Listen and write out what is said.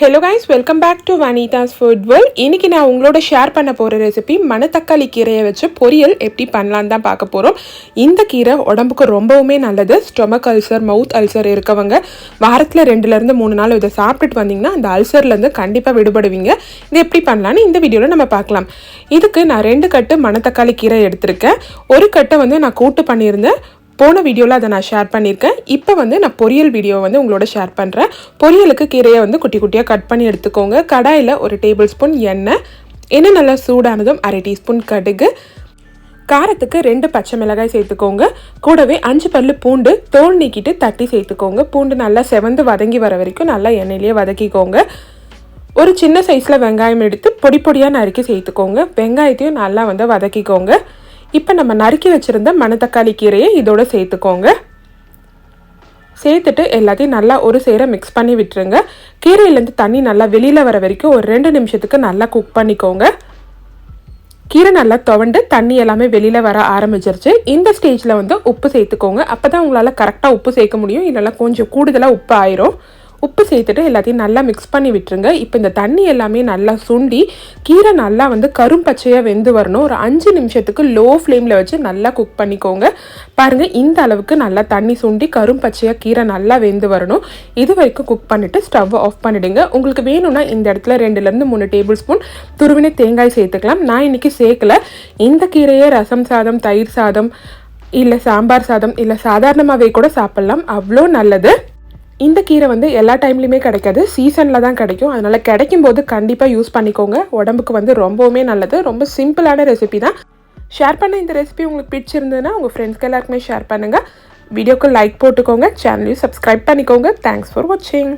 Hello guys welcome back to Vanitha's food world இன்னைக்கு நான் உங்களோட ஷேர் பண்ண போகிற ரெசிபி மணத்தக்காளி கீரையை வச்சு பொரியல் எப்படி பண்ணலான்னு தான் பார்க்க போகிறோம் இந்த கீரை உடம்புக்கு ரொம்பவுமே நல்லது. ஸ்டொமக் அல்சர் மவுத் அல்சர் இருக்கவங்க வாரத்தில் ரெண்டுலேருந்து மூணு நாள் இதை சாப்பிட்டுட்டு வந்தீங்கன்னா அந்த அல்சர்லேருந்து கண்டிப்பாக விடுபடுவீங்க. இது எப்படி பண்ணலான்னு இந்த வீடியோவில் நம்ம பார்க்கலாம். இதுக்கு நான் ரெண்டு கட்டு மணத்தக்காளி கீரை எடுத்திருக்கேன். ஒரு கட்டை வந்து நான் கூட்டு பண்ணியிருந்தேன். போன வீடியோவில் அதை நான் ஷேர் பண்ணியிருக்கேன். இப்போ வந்து நான் பொரியல் வீடியோ வந்து உங்களோட ஷேர் பண்ணுறேன் பொரியலுக்கு கீரையை வந்து குட்டி குட்டியாக கட் பண்ணி எடுத்துக்கோங்க. கடாயில் ஒரு டேபிள் ஸ்பூன் எண்ணெய் எண்ணெய் நல்லா சூடானதும் அரை டீஸ்பூன் கடுகு காரத்துக்கு ரெண்டு பச்சை மிளகாய் சேர்த்துக்கோங்க. கூடவே அஞ்சு பல்லு பூண்டு தோல் நீக்கிட்டு தட்டி சேர்த்துக்கோங்க. பூண்டு நல்லா செவந்து வதங்கி வர வரைக்கும் நல்லா எண்ணெயிலேயே வதக்கிக்கோங்க. ஒரு சின்ன சைஸில் வெங்காயம் எடுத்து பொடி பொடியாக நறுக்கி சேர்த்துக்கோங்க. வெங்காயத்தையும் நல்லா வந்து வதக்கிக்கோங்க. இப்போ நம்ம நறுக்கி வச்சுருந்த மணத்தக்காளி கீரையை இதோட சேர்த்துக்கோங்க. சேர்த்துட்டு எல்லாத்தையும் நல்லா ஒரு சேர மிக்ஸ் பண்ணி விட்டுருங்க. கீரையிலேருந்து தண்ணி நல்லா வெளியில் வர வரைக்கும் ஒரு ரெண்டு நிமிஷத்துக்கு நல்லா குக் பண்ணிக்கோங்க. கீரை நல்லா துவண்டு தண்ணி எல்லாமே வெளியில் வர ஆரம்பிச்சிருச்சு. இந்த ஸ்டேஜில் வந்து உப்பு சேர்த்துக்கோங்க. அப்போ தான் உங்களால் கரெக்டாக உப்பு சேர்க்க முடியும். இல்லைனா கொஞ்சம் கூடுதலாக உப்பு ஆயிரும். உப்பு சேர்த்துட்டு எல்லாத்தையும் நல்லா மிக்ஸ் பண்ணி விட்டுருங்க. இப்போ இந்த தண்ணி எல்லாமே நல்லா சுண்டி கீரை நல்லா வந்து கரும்பச்சையாக வெந்து வரணும். ஒரு அஞ்சு நிமிஷத்துக்கு லோ ஃப்ளேமில் வச்சு நல்லா குக் பண்ணிக்கோங்க. பாருங்கள் இந்த அளவுக்கு நல்லா தண்ணி சுண்டி கரும்பச்சையாக கீரை நல்லா வெந்து வரணும். இது வரைக்கும் குக் பண்ணிவிட்டு ஸ்டவ்வை ஆஃப் பண்ணிவிடுங்க உங்களுக்கு வேணும்னா இந்த இடத்துல ரெண்டுலேருந்து மூணு டேபிள் ஸ்பூன் துருவின தேங்காய் சேர்த்துக்கலாம். நான் இன்றைக்கி சேர்க்கல. இந்த கீரையை ரசம் சாதம் தயிர் சாதம் இல்லை சாம்பார் சாதம் இல்லை சாதாரணமாகவே கூட சாப்பிட்லாம். அவ்வளோ நல்லது. இந்த கீரை வந்து எல்லா டைம்லையுமே கிடைக்காது. சீசனில் தான் கிடைக்கும். அதனால் கிடைக்கும் போது கண்டிப்பாக யூஸ் பண்ணிக்கோங்க. உடம்புக்கு வந்து ரொம்பவுமே நல்லது. ரொம்ப சிம்பிளான ரெசிபி தான். ஷேர் பண்ண இந்த ரெசிபி உங்களுக்கு பிடிச்சிருந்ததுன்னா உங்கள் ஃப்ரெண்ட்ஸ்க்கு எல்லாருக்குமே ஷேர் பண்ணுங்கள் வீடியோக்கு லைக் போட்டுக்கோங்க. சேனலையும் சப்ஸ்கிரைப் பண்ணிக்கோங்க. தேங்க்ஸ் ஃபார் வாட்சிங்